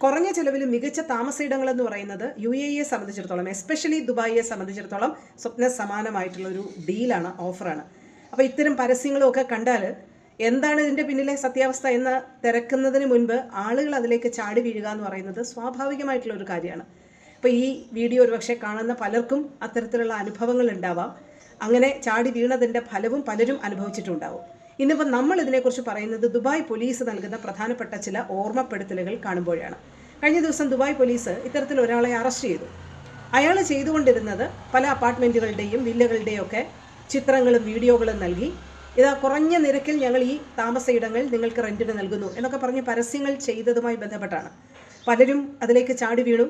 കുറഞ്ഞ ചെലവിൽ മികച്ച താമസയിടങ്ങൾ എന്ന് പറയുന്നത് യു എ ഇയെ സംബന്ധിച്ചിടത്തോളം എസ്പെഷ്യലി ദുബായിയെ സംബന്ധിച്ചിടത്തോളം സ്വപ്ന സമാനമായിട്ടുള്ള ഒരു ഡീലാണ് ഓഫറാണ് അപ്പോൾ ഇത്തരം പരസ്യങ്ങളും ഒക്കെ കണ്ടാൽ എന്താണ് ഇതിന്റെ പിന്നിലെ സത്യാവസ്ഥ എന്ന് തിരക്കുന്നതിന് മുൻപ് ആളുകൾ അതിലേക്ക് ചാടി വീഴുക എന്ന് പറയുന്നത് സ്വാഭാവികമായിട്ടുള്ള ഒരു കാര്യമാണ്. അപ്പോൾ ഈ വീഡിയോ ഒരുപക്ഷെ കാണുന്ന പലർക്കും അത്തരത്തിലുള്ള അനുഭവങ്ങൾ ഉണ്ടാവാം. അങ്ങനെ ചാടി വീണതിന്റെ ഫലവും പലരും അനുഭവിച്ചിട്ടുണ്ടാവും. ഇന്നിപ്പോൾ നമ്മൾ ഇതിനെക്കുറിച്ച് പറയുന്നത് ദുബായ് പോലീസ് നൽകുന്ന പ്രധാനപ്പെട്ട ചില ഓർമ്മപ്പെടുത്തലുകൾ കാണുമ്പോഴാണ്. കഴിഞ്ഞ ദിവസം ദുബായ് പോലീസ് ഇത്തരത്തിൽ ഒരാളെ അറസ്റ്റ് ചെയ്തു. അയാൾ ചെയ്തുകൊണ്ടിരുന്നത് പല അപ്പാർട്ട്മെന്റുകളുടെയും വില്ലകളുടെയും ഒക്കെ ചിത്രങ്ങളും വീഡിയോകളും നൽകി. ഇതാ കുറഞ്ഞ നിരക്കിൽ ഞങ്ങൾ ഈ താമസയിടങ്ങൾ നിങ്ങൾക്ക് റെന്റിന് നൽകുന്നു എന്നൊക്കെ പറഞ്ഞ് പരസ്യങ്ങൾ ചെയ്തതുമായി ബന്ധപ്പെട്ടാണ്. പലരും അതിലേക്ക് ചാടി വീണു.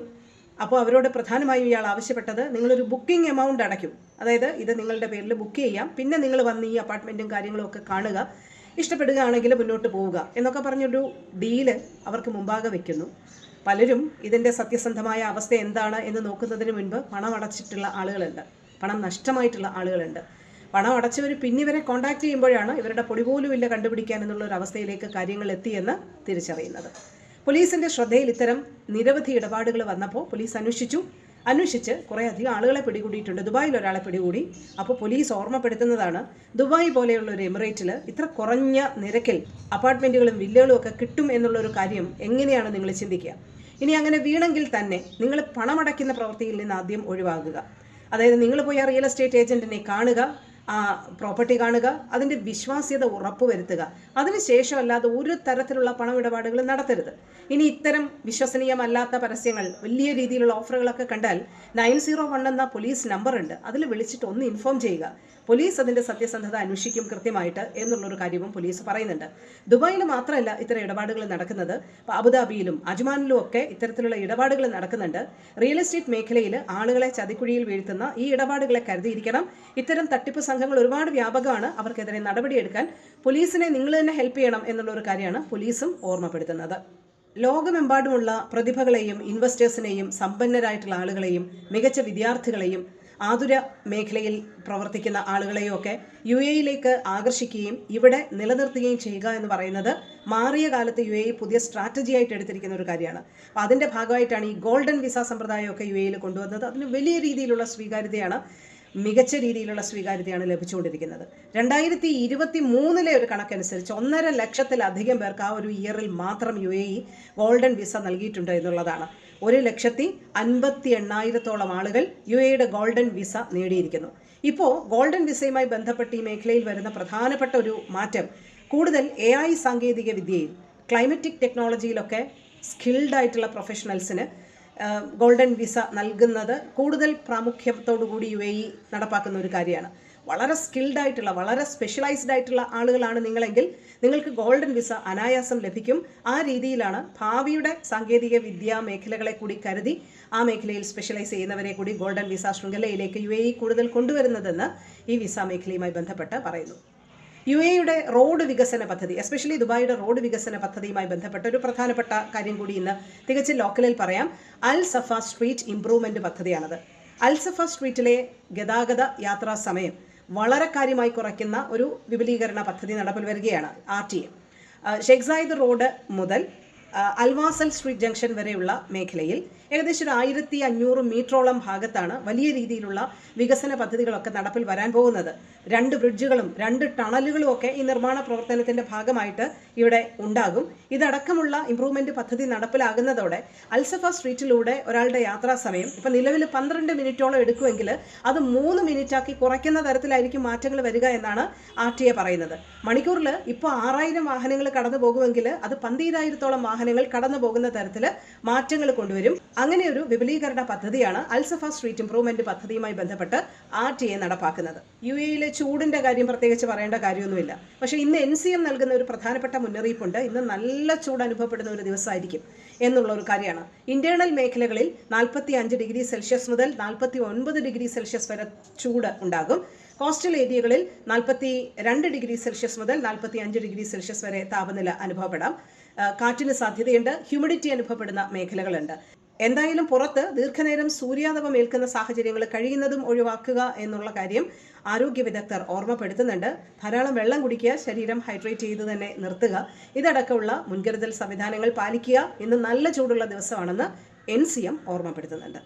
അപ്പോൾ അവരോട് പ്രധാനമായും ഇയാൾ ആവശ്യപ്പെട്ടത് നിങ്ങളൊരു ബുക്കിംഗ് എമൗണ്ട് അടയ്ക്കും. അതായത് ഇത് നിങ്ങളുടെ പേരിൽ ബുക്ക് ചെയ്യാം. പിന്നെ നിങ്ങൾ വന്ന് ഈ അപ്പാർട്ട്മെന്റും കാര്യങ്ങളും ഒക്കെ കാണുക. ഇഷ്ടപ്പെടുകയാണെങ്കിൽ മുന്നോട്ട് പോവുക എന്നൊക്കെ പറഞ്ഞൊരു ഡീൽ അവർക്ക് മുമ്പാകെ വെക്കുന്നു. പലരും ഇതിന്റെ സത്യസന്ധമായ അവസ്ഥ എന്താണ് എന്ന് നോക്കുന്നതിന് മുൻപ് പണം അടച്ചിട്ടുള്ള ആളുകളുണ്ട്. പണം നഷ്ടമായിട്ടുള്ള ആളുകളുണ്ട്. പണം അടച്ചവർ പിന്നെ ഇവരെ കോൺടാക്ട് ചെയ്യുമ്പോഴാണ് ഇവരുടെ പൊടി പോലും ഇല്ല കണ്ടുപിടിക്കാൻ എന്നുള്ള ഒരു അവസ്ഥയിലേക്ക് കാര്യങ്ങൾ എത്തിയെന്ന് തിരിച്ചറിയുന്നത്. പോലീസിന്റെ ശ്രദ്ധയിൽ ഇത്തരം നിരവധി ഇടപാടുകൾ വന്നപ്പോൾ പോലീസ് അന്വേഷിച്ചു. അന്വേഷിച്ച് കുറേ അധികം ആളുകളെ പിടികൂടിയിട്ടുണ്ട്. ദുബായിൽ ഒരാളെ പിടികൂടി. അപ്പോൾ പോലീസ് ഓർമ്മപ്പെടുത്തുന്നതാണ് ദുബായ് പോലെയുള്ള ഒരു എമിറേറ്റിൽ ഇത്ര കുറഞ്ഞ നിരക്കിൽ അപ്പാർട്ട്മെന്റുകളും വില്ലകളും ഒക്കെ കിട്ടും എന്നുള്ള ഒരു കാര്യം എങ്ങനെയാണ് നിങ്ങൾ ചിന്തിക്കുക? ഇനി അങ്ങനെ വീണെങ്കിൽ തന്നെ നിങ്ങൾ പണമടയ്ക്കുന്ന പ്രവൃത്തിയിൽ നിന്ന് ആദ്യം ഒഴിവാകുക. അതായത് നിങ്ങൾ പോയി ആ റിയൽ എസ്റ്റേറ്റ് ഏജന്റിനെ കാണുക ആ പ്രോപ്പർട്ടി കാണുക അതിന്റെ വിശ്വാസ്യത ഉറപ്പുവരുത്തുക അതിനുശേഷം അല്ലാതെ ഒരു തരത്തിലുള്ള പണമിടപാടുകൾ നടത്തരുത്. ഇനി ഇത്തരം വിശ്വസനീയമല്ലാത്ത പരസ്യങ്ങൾ വലിയ രീതിയിലുള്ള ഓഫറുകളൊക്കെ കണ്ടാൽ നയൻ സീറോ വൺ എന്ന പോലീസ് നമ്പർ ഉണ്ട് അതിൽ വിളിച്ചിട്ട് ഒന്ന് ഇൻഫോം ചെയ്യുക. പോലീസ് അതിന്റെ സത്യസന്ധത അന്വേഷിക്കും കൃത്യമായിട്ട് എന്നുള്ളൊരു കാര്യവും പോലീസ് പറയുന്നുണ്ട്. ദുബായിൽ മാത്രമല്ല ഇത്തരം ഇടപാടുകൾ നടക്കുന്നത് അബുദാബിയിലും അജ്മാനിലും ഒക്കെ ഇത്തരത്തിലുള്ള ഇടപാടുകൾ നടക്കുന്നുണ്ട്. റിയൽ എസ്റ്റേറ്റ് മേഖലയിൽ ആളുകളെ ചതിക്കുഴിയിൽ വീഴ്ത്തുന്ന ഈ ഇടപാടുകളെ കരുതിയിരിക്കണം. ഇത്തരം തട്ടിപ്പ് സംഘങ്ങൾ ഒരുപാട് വ്യാപകമാണ്. അവർക്കെതിരെ നടപടിയെടുക്കാൻ പോലീസിനെ നിങ്ങൾ തന്നെ ഹെൽപ്പ് ചെയ്യണം എന്നുള്ള ഒരു കാര്യമാണ് പോലീസും ഓർമ്മപ്പെടുത്തുന്നത്. ലോകമെമ്പാടുമുള്ള പ്രതിഭകളെയും ഇൻവെസ്റ്റേഴ്സിനെയും സമ്പന്നരായിട്ടുള്ള ആളുകളെയും മികച്ച വിദ്യാർത്ഥികളെയും ആതുര മേഖലയിൽ പ്രവർത്തിക്കുന്ന ആളുകളെയൊക്കെ യു എയിലേക്ക് ആകർഷിക്കുകയും ഇവിടെ നിലനിർത്തുകയും ചെയ്യുക എന്ന് പറയുന്നത് മാറിയ കാലത്ത് യു എ പുതിയ സ്ട്രാറ്റജി ആയിട്ട് എടുത്തിരിക്കുന്ന ഒരു കാര്യമാണ്. അപ്പോൾ അതിന്റെ ഭാഗമായിട്ടാണ് ഈ ഗോൾഡൻ വിസ സമ്പ്രദായമൊക്കെ യു എയിൽ കൊണ്ടുവന്നത്. അതിന് വലിയ രീതിയിലുള്ള സ്വീകാര്യതയാണ് മികച്ച രീതിയിലുള്ള സ്വീകാര്യതയാണ് ലഭിച്ചുകൊണ്ടിരിക്കുന്നത്. രണ്ടായിരത്തി ഇരുപത്തി മൂന്നിലെ ഒരു കണക്കനുസരിച്ച് ഒന്നര ലക്ഷത്തിലധികം പേർക്ക് ആ ഒരു ഇയറിൽ മാത്രം യു എ ഗോൾഡൻ വിസ നൽകിയിട്ടുണ്ട് എന്നുള്ളതാണ്. ഒരു ലക്ഷത്തി അൻപത്തി എണ്ണായിരത്തോളം ആളുകൾ യു എയുടെ ഗോൾഡൻ വിസ നേടിയിരിക്കുന്നു. ഇപ്പോൾ ഗോൾഡൻ വിസയുമായി ബന്ധപ്പെട്ട് ഈ മേഖലയിൽ വരുന്ന പ്രധാനപ്പെട്ട ഒരു മാറ്റം കൂടുതൽ എ ഐ സാങ്കേതിക വിദ്യയിൽ ക്ലൈമറ്റിക് ടെക്നോളജിയിലൊക്കെ സ്കിൽഡ് ആയിട്ടുള്ള പ്രൊഫഷണൽസിന് ഗോൾഡൻ വിസ നൽകുന്നത് കൂടുതൽ പ്രാമുഖ്യത്തോടു കൂടി യു എ ഇ നടപ്പാക്കുന്ന ഒരു കാര്യമാണ്. വളരെ സ്കിൽഡ് ആയിട്ടുള്ള വളരെ സ്പെഷ്യലൈസ്ഡ് ആയിട്ടുള്ള ആളുകളാണ് നിങ്ങളെങ്കിൽ നിങ്ങൾക്ക് ഗോൾഡൻ വിസ അനായാസം ലഭിക്കും. ആ രീതിയിലാണ് ഭാവിയുടെ സാങ്കേതിക വിദ്യാ മേഖലകളെ കൂടി കരുതി ആ മേഖലയിൽ സ്പെഷ്യലൈസ് ചെയ്യുന്നവരെ കൂടി ഗോൾഡൻ വിസ ശൃംഖലയിലേക്ക് യു എ കൂടുതൽ കൊണ്ടുവരുന്നതെന്ന് ഈ വിസ മേഖലയുമായി ബന്ധപ്പെട്ട് പറയുന്നു. യു എയുടെ റോഡ് വികസന പദ്ധതി എസ്പെഷ്യലി ദുബായിയുടെ റോഡ് വികസന പദ്ധതിയുമായി ബന്ധപ്പെട്ട ഒരു പ്രധാനപ്പെട്ട കാര്യം കൂടി ഇന്ന് തികച്ചും ലോക്കലിൽ പറയാം. അൽ സഫ സ്ട്രീറ്റ് ഇംപ്രൂവ്മെന്റ് പദ്ധതിയാണത്. അൽ സഫ സ്ട്രീറ്റിലെ ഗതാഗത യാത്രാ സമയം വളരെ കാര്യമായി കുറയ്ക്കുന്ന ഒരു വിപുലീകരണ പദ്ധതി നടപ്പിൽ വരികയാണ് R T A. Sheikh Zayed road മുതൽ അൽവാസൽ സ്ട്രീറ്റ് ജംഗ്ഷൻ വരെയുള്ള മേഖലയിൽ ഏകദേശം ഒരു ആയിരത്തി അഞ്ഞൂറ് മീറ്ററോളം ഭാഗത്താണ് വലിയ രീതിയിലുള്ള വികസന പദ്ധതികളൊക്കെ നടപ്പിൽ വരാൻ പോകുന്നത്. രണ്ട് ബ്രിഡ്ജുകളും രണ്ട് ടണലുകളും ഒക്കെ ഈ നിർമ്മാണ പ്രവർത്തനത്തിന്റെ ഭാഗമായിട്ട് ഇവിടെ ഉണ്ടാകും. ഇതടക്കമുള്ള ഇംപ്രൂവ്മെന്റ് പദ്ധതി നടപ്പിലാകുന്നതോടെ അൽസഫ സ്ട്രീറ്റിലൂടെ ഒരാളുടെ യാത്രാ സമയം ഇപ്പം നിലവിൽ പന്ത്രണ്ട് മിനിറ്റോളം എടുക്കുമെങ്കിൽ അത് മൂന്ന് മിനിറ്റാക്കി കുറയ്ക്കുന്ന തരത്തിലായിരിക്കും മാറ്റങ്ങൾ വരിക എന്നാണ് ആർ ടി എ പറയുന്നത്. മണിക്കൂറിൽ ഇപ്പോൾ ആറായിരം വാഹനങ്ങൾ കടന്നു പോകുമെങ്കിൽ അത് പന്തീരായിരത്തോളം വാഹനങ്ങൾ കടന്നു പോകുന്ന തരത്തിൽ മാറ്റങ്ങൾ കൊണ്ടുവരും. അങ്ങനെ ഒരു വിപുലീകരണ പദ്ധതിയാണ് അൽസഫ സ്ട്രീറ്റ് ഇംപ്രൂവ്മെന്റ് പദ്ധതിയുമായി ബന്ധപ്പെട്ട് ആർ ടി എ നടപ്പാക്കുന്നത്. യു എയിലെ ചൂടിന്റെ കാര്യം പ്രത്യേകിച്ച് പറയേണ്ട കാര്യമൊന്നുമില്ല. പക്ഷേ ഇന്ന് എൻ സി എം നൽകുന്ന ഒരു പ്രധാനപ്പെട്ട മുന്നറിയിപ്പുണ്ട്. ഇന്ന് നല്ല ചൂട് അനുഭവപ്പെടുന്ന ഒരു ദിവസമായിരിക്കും എന്നുള്ള ഒരു കാര്യമാണ്. ഇന്റേണൽ മേഖലകളിൽ നാൽപ്പത്തി അഞ്ച് ഡിഗ്രി സെൽഷ്യസ് മുതൽ നാൽപ്പത്തി ഒൻപത് ഡിഗ്രി സെൽഷ്യസ് വരെ ചൂട് ഉണ്ടാകും. കോസ്റ്റൽ ഏരിയകളിൽ നാൽപ്പത്തി രണ്ട് ഡിഗ്രി സെൽഷ്യസ് മുതൽ നാൽപ്പത്തി അഞ്ച് ഡിഗ്രി സെൽഷ്യസ് വരെ താപനില അനുഭവപ്പെടാം. കാറ്റിന് സാധ്യതയുണ്ട്. ഹ്യൂമിഡിറ്റി അനുഭവപ്പെടുന്ന മേഖലകളുണ്ട്. എന്തായാലും പുറത്ത് ദീർഘനേരം സൂര്യാതപം ഏൽക്കുന്ന സാഹചര്യങ്ങൾ കഴിയുന്നതും ഒഴിവാക്കുക എന്നുള്ള കാര്യം ആരോഗ്യ വിദഗ്ധർ ഓർമ്മപ്പെടുത്തുന്നുണ്ട്. ധാരാളം വെള്ളം കുടിക്കുക ശരീരം ഹൈഡ്രേറ്റ് ചെയ്ത് തന്നെ നിർത്തുക. ഇതടക്കമുള്ള മുൻകരുതൽ സംവിധാനങ്ങൾ പാലിക്കുക. ഇന്ന് നല്ല ചൂടുള്ള ദിവസമാണെന്ന് എൻ സി എം ഓർമ്മപ്പെടുത്തുന്നുണ്ട്.